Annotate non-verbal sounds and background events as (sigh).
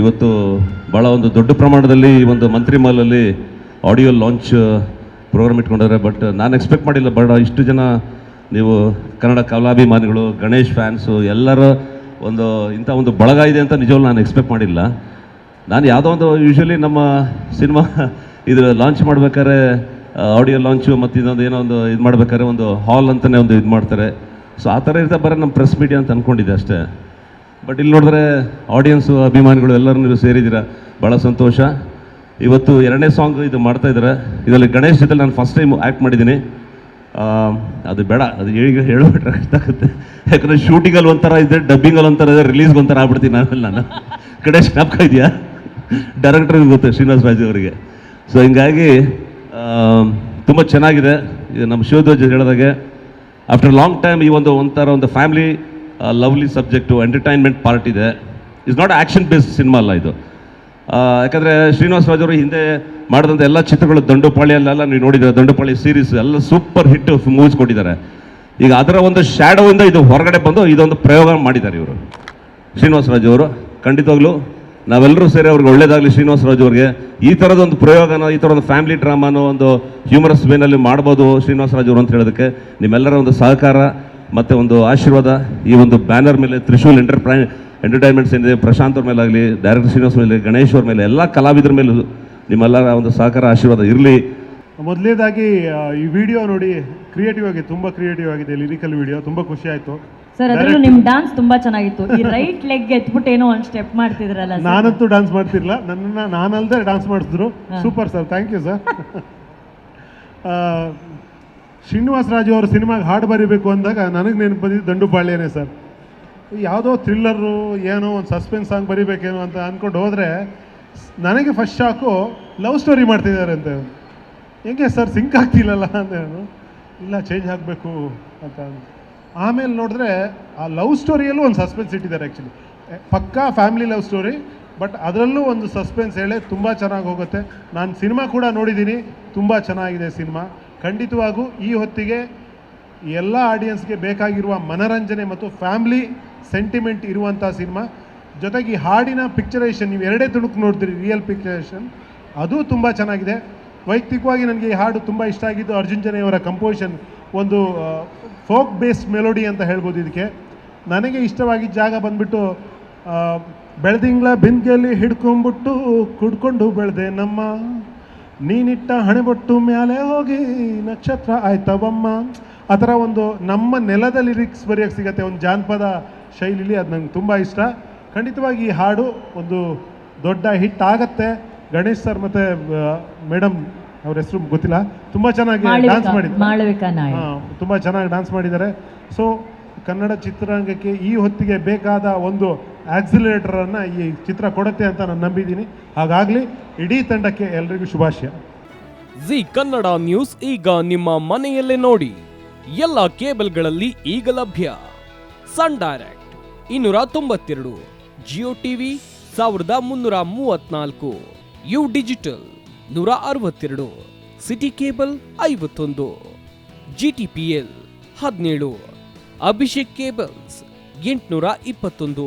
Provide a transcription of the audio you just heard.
ಇವತ್ತು ಭಾಳ ಒಂದು ದೊಡ್ಡ ಪ್ರಮಾಣದಲ್ಲಿ ಈ ಒಂದು ಮಂತ್ರಿ ಮಾಲಲ್ಲಿ ಆಡಿಯೋ ಲಾಂಚ್ ಪ್ರೋಗ್ರಾಮ್ ಇಟ್ಕೊಂಡಿದ್ದಾರೆ. ಬಟ್ ನಾನು ಎಕ್ಸ್ಪೆಕ್ಟ್ ಮಾಡಿಲ್ಲ. ಬಟ್ ಇಷ್ಟು ಜನ ನೀವು ಕನ್ನಡ ಕಲಾಭಿಮಾನಿಗಳು, ಗಣೇಶ್ ಫ್ಯಾನ್ಸು ಎಲ್ಲರ ಒಂದು ಇಂಥ ಒಂದು ಬಳಗ ಇದೆ ಅಂತ ನಿಜವಾಗ್ಲೂ ನಾನು ಎಕ್ಸ್ಪೆಕ್ಟ್ ಮಾಡಿಲ್ಲ. ನಾನು ಯಾವುದೋ ಒಂದು ಯೂಶ್ವಲಿ ನಮ್ಮ ಸಿನಿಮಾ (laughs) ಇದು ಲಾಂಚ್ ಮಾಡ್ಬೇಕಾದ್ರೆ ಆಡಿಯೋ ಲಾಂಚು ಮತ್ತು ಇನ್ನೊಂದು ಏನೋ ಒಂದು ಇದು ಮಾಡ್ಬೇಕಾದ್ರೆ ಒಂದು ಹಾಲ್ ಅಂತಲೇ ಒಂದು ಇದು ಮಾಡ್ತಾರೆ. ಸೊ ಆ ಥರ ಇರ್ತಾ ಬರೋ ನಮ್ಮ ಪ್ರೆಸ್ ಮೀಡಿಯಾ ಅಂತ ಅಂದ್ಕೊಂಡಿದ್ದೆ ಅಷ್ಟೇ. ಬಟ್ ಇಲ್ಲಿ ನೋಡಿದ್ರೆ ಆಡಿಯನ್ಸು ಅಭಿಮಾನಿಗಳು ಎಲ್ಲರೂ ನೀವು ಸೇರಿದ್ದೀರಾ? ಭಾಳ ಸಂತೋಷ. ಇವತ್ತು ಎರಡನೇ ಸಾಂಗ್ ಇದು ಮಾಡ್ತಾ ಇದ್ದಾರೆ. ಇದರಲ್ಲಿ ಗಣೇಶ್ ಜೊತೆ ನಾನು ಫಸ್ಟ್ ಟೈಮ್ ಆ್ಯಕ್ಟ್ ಮಾಡಿದ್ದೀನಿ. ಅದು ಬೇಡ, ಅದು ಹೇಳಿ ಹೇಳ್ಬಿಟ್ರೆ ಆಗುತ್ತೆ. ಯಾಕಂದರೆ ಶೂಟಿಂಗಲ್ಲಿ ಒಂಥರ ಇದೆ ಡಬ್ಬಿಂಗಲ್ಲಿ ಒಂಥರ ಇದೆ ರಿಲೀಸ್ಗೆ ಒಂಥರ ಆಗ್ಬಿಡ್ತೀನಿ ಆಮೇಲೆ ನಾನು. ಗಣೇಶ್ ಜ್ಞಾಪಕ ಇದೆಯಾ? ಡೈರೆಕ್ಟರ್ಗೆ ಗೊತ್ತು, ಶ್ರೀನಿವಾಸ್ ರಾಜು ಅವರಿಗೆ. ಸೊ ಹಿಂಗಾಗಿ ತುಂಬ ಚೆನ್ನಾಗಿದೆ. ನಮ್ಮ ಶಿವಧ್ವಜ ಹೇಳಿದಾಗೆ. ಆಫ್ಟರ್ ಲಾಂಗ್ ಟೈಮ್ ಈ ಒಂದು ಒಂಥರ ಒಂದು family lovely subject entertainment part ಇದೆ. Is not action based cinema ಅಲ್ಲ ಇದು. ಯಾಕಂದರೆ ಶ್ರೀನಿವಾಸ ಶ್ರೀನಿವಾಸ್ ರಾಜ್ ಅವರು ಹಿಂದೆ ಮಾಡಿದಂಥ ಎಲ್ಲ ಚಿತ್ರಗಳು ದಂಡುಪಾಳಿಯಲ್ಲೆಲ್ಲ ನೀವು ನೋಡಿದ್ರೆ ದಂಡುಪಾಳಿ ಸೀರೀಸ್ ಎಲ್ಲ ಸೂಪರ್ ಹಿಟ್ ಮೂವೀಸ್ ಕೊಟ್ಟಿದ್ದಾರೆ. ಈಗ ಅದರ ಒಂದು ಶ್ಯಾಡೋ ಇಂದ ಇದು ಹೊರಗಡೆ ಬಂದು ಇದೊಂದು ಪ್ರಯೋಗ ಮಾಡಿದ್ದಾರೆ ಇವರು. ಶ್ರೀನಿವಾಸ ರಾಜು ಅವರು, ಖಂಡಿತವಾಗ್ಲೂ ನಾವೆಲ್ಲರೂ ಸೇರಿ ಅವ್ರಿಗೆ ಒಳ್ಳೇದಾಗಲಿ ಶ್ರೀನಿವಾಸ ರಾಜ್ ಅವ್ರಿಗೆ. ಈ ಥರದೊಂದು ಪ್ರಯೋಗನ, ಈ ಥರ ಒಂದು ಫ್ಯಾಮಿಲಿ ಡ್ರಾಮಾನೋ ಒಂದು ಹ್ಯೂಮರಸ್ ವೇನಲ್ಲಿ ಮಾಡ್ಬೋದು ಶ್ರೀನಿವಾಸ ರಾಜ್ ಅವರು ಅಂತ ಹೇಳೋದಕ್ಕೆ ನಿಮ್ಮೆಲ್ಲರ ಒಂದು ಸಹಕಾರ. ಮತ್ತು ಒಂದು ಆಶೀರ್ವಾದ ಈ ಒಂದು ಬ್ಯಾನರ್ ಮೇಲೆ ತ್ರಿಶೂಲ್ ಎಂಟರ್ಪ್ರೈ ಎಂಟರ್ಟೈನ್ಮೆಂಟ್ಸ್ ಏನಿದೆ ಪ್ರಶಾಂತ್ ಅವ್ರ ಮೇಲೆ ಆಗಲಿ ಡೈರೆಕ್ಟರ್ ಶ್ರೀನಿವಾಸ್ ಮೇಲೆ ಗಣೇಶ್ ಅವ್ರ ಮೇಲೆ ಎಲ್ಲ ಕಲಾವಿದರ ಮೇಲೂ ನಿಮ್ಮೆಲ್ಲರ ಒಂದು ಸಹಕಾರ ಆಶೀರ್ವಾದ ಇರಲಿ. ಮೊದಲನೇದಾಗಿ ಈ ವಿಡಿಯೋ ನೋಡಿ ಕ್ರಿಯೇಟಿವ್ ಆಗಿ ತುಂಬ ಕ್ರಿಯೇಟಿವ್ ಆಗಿದೆ ಲಿರಿಕಲ್ ವಿಡಿಯೋ ತುಂಬ ಖುಷಿ ಆಯಿತು. ಸರ್ ಅದರಲ್ಲೂ ನಿಮ್ಮ ಡ್ಯಾನ್ಸ್ ತುಂಬಾ ಚೆನ್ನಾಗಿತ್ತು. ಈ ರೈಟ್ ಲೆಗ್ ಎತ್ಬಿಟ್ಟು ಏನೋ ಒಂದು ಸ್ಟೆಪ್ ಮಾಡ್ತಿದ್ರಲ್ಲ ನಾನಂತೂ ಡಾನ್ಸ್ ಮಾಡ್ತಿರ್ಲಿಲ್ಲ. ನನ್ನನ್ನು ನಾನಲ್ದೆ ಡ್ಯಾನ್ಸ್ ಮಾಡಿಸಿದ್ರು. Super sir thank you sir Srinivasa Raju ಅವ್ರ ಸಿನಿಮಾಗೆ ಹಾಡು ಬರೀಬೇಕು ಅಂದಾಗ ನನಗೆ ನೆನಪು ಬಂದಿದ್ದು ದಂಡುಪಾಳ್ಯನೇ ಸರ್. ಯಾವುದೋ ಥ್ರಿಲ್ಲರು ಏನೋ ಒಂದು ಸಸ್ಪೆನ್ಸ್ ಸಾಂಗ್ ಬರೀಬೇಕೇನೋ ಅಂತ ಅಂದ್ಕೊಂಡು ಹೋದರೆ ನನಗೆ ಫಸ್ಟ್ ಶಾಕು ಲವ್ ಸ್ಟೋರಿ ಮಾಡ್ತಿದ್ದಾರೆ ಅಂತ ಹೆಂಗೆ ಸರ್, ಸಿಂಕ್ ಆಗ್ತಿಲ್ಲಲ್ಲ ಅಂತ ನಾನು ಇಲ್ಲ, ಚೇಂಜ್ ಆಗಬೇಕು ಅಂತ ಆಮೇಲೆ ನೋಡಿದ್ರೆ ಆ ಲವ್ ಸ್ಟೋರಿಯಲ್ಲೂ ಒಂದು ಸಸ್ಪೆನ್ಸ್ ಇಟ್ಟಿದ್ದಾರೆ ಆ್ಯಕ್ಚುಲಿ ಪಕ್ಕಾ ಫ್ಯಾಮಿಲಿ ಲವ್ ಸ್ಟೋರಿ, ಬಟ್ ಅದರಲ್ಲೂ ಒಂದು ಸಸ್ಪೆನ್ಸ್ ಹೇಳಿ ತುಂಬ ಚೆನ್ನಾಗಿ ಹೋಗುತ್ತೆ. ನಾನು ಸಿನಿಮಾ ಕೂಡ ನೋಡಿದ್ದೀನಿ, ತುಂಬ ಚೆನ್ನಾಗಿದೆ ಸಿನಿಮಾ. ಖಂಡಿತವಾಗೂ ಈ ಹೊತ್ತಿಗೆ ಎಲ್ಲ ಆಡಿಯನ್ಸ್ಗೆ ಬೇಕಾಗಿರುವ ಮನರಂಜನೆ ಮತ್ತು ಫ್ಯಾಮ್ಲಿ ಸೆಂಟಿಮೆಂಟ್ ಇರುವಂಥ ಸಿನಿಮಾ. ಜೊತೆಗೆ ಈ ಹಾಡಿನ ಪಿಕ್ಚರೇಷನ್ ನೀವು ಎರಡೇ ತುಣುಕು ನೋಡ್ತೀರಿ ರಿಯಲ್ ಪಿಕ್ಚರೇಷನ್ ಅದು ತುಂಬ ಚೆನ್ನಾಗಿದೆ. ವೈಯಕ್ತಿಕವಾಗಿ ನನಗೆ ಈ ಹಾಡು ತುಂಬ ಇಷ್ಟ ಆಗಿದ್ದು ಅರ್ಜುನ್ ಜನೆಯವರ ಕಂಪೋಸಿಷನ್ ಒಂದು ಫೋಕ್ ಬೇಸ್ಡ್ ಮೆಲೋಡಿ ಅಂತ ಹೇಳ್ಬೋದು ಇದಕ್ಕೆ. ನನಗೆ ಇಷ್ಟವಾಗಿದ್ದ ಜಾಗ ಬಂದ್ಬಿಟ್ಟು ಬೆಳೆದಿಂಗ್ಳ ಬಿಂದಿಗೆಯಲ್ಲಿ ಹಿಡ್ಕೊಂಬಿಟ್ಟು ಕುಡ್ಕೊಂಡು ಬೆಳೆದೆ ನಮ್ಮ ನೀನಿಟ್ಟ ಹಣೆಬೊಟ್ಟು ಮ್ಯಾಲೆ ಹೋಗಿ ನಕ್ಷತ್ರ ಆಯ್ತವಮ್ಮ. ಆ ಥರ ಒಂದು ನಮ್ಮ ನೆಲದ ಲಿರಿಕ್ಸ್ ಬರೆಯೋಕ್ಕೆ ಸಿಗತ್ತೆ ಒಂದು ಜಾನಪದ ಶೈಲಿಲಿ ಅದು ನಂಗೆ ತುಂಬ ಇಷ್ಟ. ಖಂಡಿತವಾಗಿ ಈ ಹಾಡು ಒಂದು ದೊಡ್ಡ ಹಿಟ್ ಆಗತ್ತೆ. ಗಣೇಶ್ ಸರ್ ಮತ್ತು ಮೇಡಮ್ ಅವ್ರ ಹೆಸರು ಗೊತ್ತಿಲ್ಲ. ತುಂಬ ಚೆನ್ನಾಗಿ ಡ್ಯಾನ್ಸ್ ಮಾಡಿದ್ದಾರೆ ಹಾ, ತುಂಬ ಚೆನ್ನಾಗಿ ಡ್ಯಾನ್ಸ್ ಮಾಡಿದ್ದಾರೆ. ಸೊ ಕನ್ನಡ ಚಿತ್ರರಂಗಕ್ಕೆ ಈ ಹೊತ್ತಿಗೆ ಬೇಕಾದ ಒಂದು ಆಕ್ಸಿಲೇಟರನ್ನು ಈ ಚಿತ್ರ ಕೊಡುತ್ತೆ ಅಂತ ನಾನು ನಂಬಿದ್ದೀನಿ. ಹಾಗಾಗಲಿ ಇಡೀ ತಂಡಕ್ಕೆ ಎಲ್ರಿಗೂ ಶುಭಾಶಯ. ಜಿ ಕನ್ನಡ ನ್ಯೂಸ್ ಈಗ ನಿಮ್ಮ ಮನೆಯಲ್ಲೇ ನೋಡಿ. ಎಲ್ಲ ಕೇಬಲ್ಗಳಲ್ಲಿ ಈಗ ಲಭ್ಯ. ಸನ್ ಡೈರೆಕ್ಟ್ ಇನ್ನೂರ ತೊಂಬತ್ತೆರಡು ಜಿಯೋ ಟಿವಿ ಸಾವಿರದ ಮುನ್ನೂರ ಮೂವತ್ನಾಲ್ಕು ಯು ಡಿಜಿಟಲ್ ನೂರ ಅರವತ್ತೆರಡು ಸಿಟಿ ಕೇಬಲ್ ಐವತ್ತೊಂದು ಜಿ ಟಿ ಪಿ ಎಲ್ ಹದಿನೇಳು ಅಭಿಷೇಕ್ ಕೇಬಲ್ಸ್ ಎಂಟುನೂರ ಇಪ್ಪತ್ತೊಂದು.